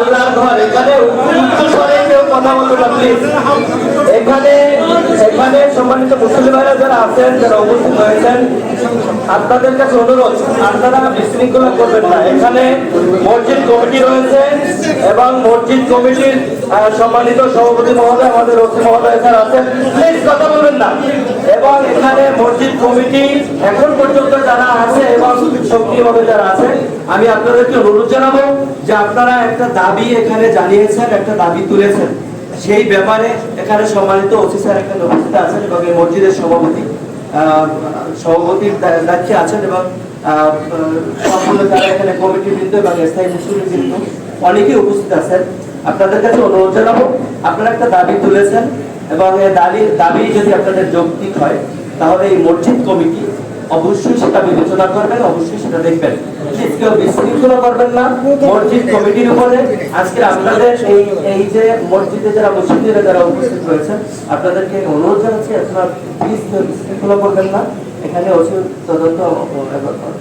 আল্লাহর ঘর, এখানে কথা বলতে না এখানে এখানে সম্মানিত মুসলিম ভাইরা যারা আছেন, যারা উপস্থিত হয়েছেন আপনাদের কাছে অনুরোধ, আপনারা বিশৃঙ্খলা করবেন না। এখানে মসজিদ কমিটি রয়েছে এবং মসজিদ কমিটির সম্মানিত সভাপতি মহোদয়, আমাদের ওসি মহোদয় এখানে আছেন। প্লিজ কথা বলবেন না। এবং এখানে মসজিদ কমিটি এখন পর্যন্ত যারা আছে এবং সক্রিয়ভাবে যারা আছে, আমি আপনাদেরকে অনুরোধ জানাব যে আপনারা একটা দাবি এখানে জানিয়েছেন, একটা দাবি তুলেছেন। সেই ব্যাপারে এখানে সম্মানিত স্যার এখানে উপস্থিত আছেন এবং এই মসজিদের সভাপতি সভাপতির দায়িত্বে আছেন এবং সম্পূর্ণ যারা এখানে কমিটি বৃন্দ এবং স্থায়ী মুসলিম বৃন্দ অনেকেই উপস্থিত আছেন। আপনাদের কাছে অনুরোধ জানাব, আপনারা একটা দাবি তুলেছেন এবং দাবি দাবি যদি আপনাদের যৌক্তিক হয়, তাহলে এই মসজিদ কমিটি অবশ্যই সেটা বিবেচনা করবেন, অবশ্যই সেটা দেখবেন। কেউ বিশৃঙ্খলা করবেন না, মসজিদ কমিটির উপরে। আজকে আপনাদের এই এই যে মসজিদে যারা মুসলিমরা যারা উপস্থিত রয়েছেন, আপনাদেরকে অনুরোধ জানাচ্ছি, আপনারা প্লিজ কেউ বিশৃঙ্খলা করবেন না। এখানে ওসি তদন্ত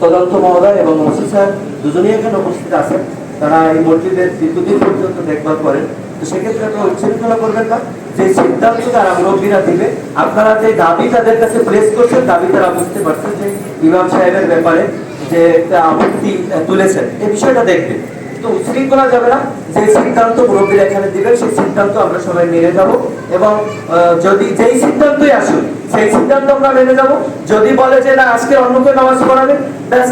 তদন্ত মহোদয় এবং ওসি স্যার দুজনেই এখানে উপস্থিত আছেন। তারা এই মসজিদের দীর্ঘদিন পর্যন্ত দেখভাল করেন। তো সেক্ষেত্রে আপনারা উচ্ছৃঙ্খলা করবেন না। যে সিদ্ধান্ত তারা মুরব্বীরা দিবে, আপনারা যে দাবি তাদের কাছে প্লেস করছেন, দাবি তারা বুঝতে পারছেন যে ইমাম সাহেবের ব্যাপারে যে একটা আপত্তি তুলেছেন। এই বিষয়টা দেখবেন। তো উচ্ছৃঙ্খলা যাবে না। যে সিদ্ধান্ত মুরব্বীরা এখানে দিবেন, সেই সিদ্ধান্ত আমরা সবাই মেনে যাব। এবং যদি যেই সিদ্ধান্তই আসুন সেই সিদ্ধান্ত আমরা মেনে যাব। যদি বলে যে না, আজকে অন্য কেউ নামাজ পড়াবে, ব্যাস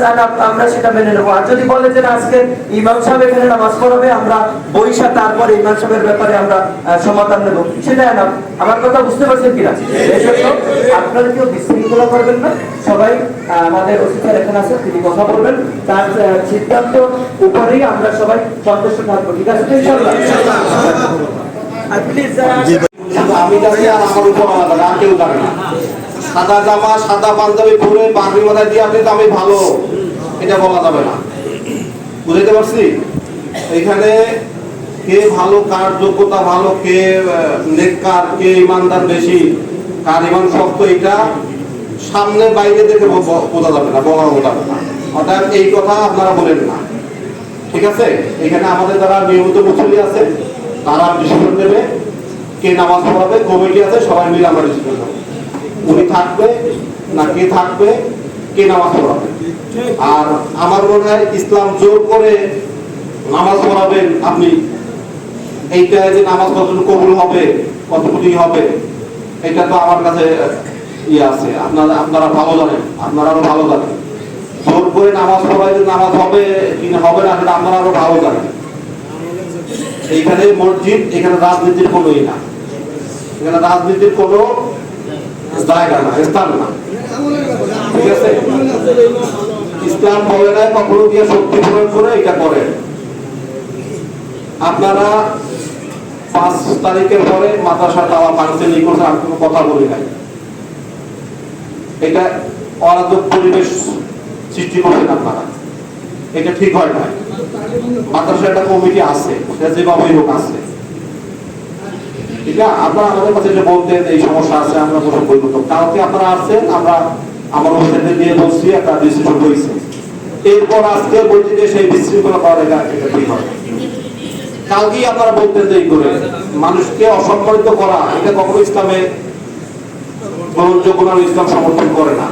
আমরা সেটা মেনে নেব। আর যদি বলে যে না, আজকে ইমাম সাহেব এখানে নামাজ পড়াবে, আমরা বৈশা তারপরে ইমাম সাহেবের ব্যাপারে আমরা সমাধান নেব। সেটা না আমার কথা বুঝতে পারছেন কিনা? এই আপনারা কেউ বিশৃঙ্খলা করবেন না। সবাই আমাদের অফিসার এখানে আছে, তিনি কথা বলবেন। তার সিদ্ধান্ত উপরেই আমরা সবাই সন্তুষ্ট থাকব সাদা জামা সাদা পাঞ্জাবি পরে পাগড়ি মাথায় দিয়ে আপনি তো আমি ভালো এটা বলা যাবে না বুঝতে পারছি এখানে কে ভালো কার যোগ্যতা ভালো কে নেককার কে ইমানদার বেশি কার ইমান শক্ত এটা সামনে বাইরে দেখে বোঝা যাবে না বলা যাবে না অর্থাৎ এই কথা আপনারা বলেন না ঠিক আছে? এখানে আমাদের যারা নিয়মিত মুসল্লি আছে, তারা ডিসিশন নেবে কে নামাজ পড়াবে, কমিটি আছে, সবাই মিলে আমরা ডিসিশন নেব। উনি থাকবে না কে থাকবে, কে নামাজ পড়াবে। আর আমার মনে হয় ইসলাম জোর করে নামাজ পড়াবেন আপনি। এইটা যে নামাজ কতটুকু কবুল হবে কতটুকু হবে, এটা তো আমার কাছে ইয়ে আছে। আপনারা আপনারা ভালো জানেন আপনারা আরও ভালো জানেন। জোর করে নামাজ পড়ায় যে নামাজ হবে কি হবে না, সেটা আপনারা আরও ভালো জানেন। এইখানে মসজিদ, এখানে রাজনীতির কোনো না। এখানে রাজনীতির কোনো জায়গা না, স্থান না। ঠিক আছে? ইসলাম বলে না কখনো দিয়ে শক্তি প্রয়োগ করে এটা করে। আপনারা পাঁচ তারিখের পরে মাদ্রাসা তাওয়া ভাঙছেন এই করছেন আমি কোনো কথা বলি নাই। এটা অরাজক পরিবেশ সৃষ্টি করছেন আপনারা এটা ঠিক হয় না মাদ্রাসা একটা কমিটি আছে যেভাবেই হোক আছে। ঠিক আছে? আপনারা আমাদের কাছে বলতেন, এই সমস্যা আছে, আমরা বলব। তো কালকে আপনারা আসছেন, আমরা আমার একটা ডিসিশন হয়েছে। এরপর আজকে বলছি যে সেই বিশৃঙ্খলা করা এটা এটা ঠিক হবে কালকেই আপনারা বলতেন যে করে, মানুষকে অসম্মানিত করা, এটা কখনো ইসলামে গ্রহণযোগ্য ইসলাম সমর্থন করে না।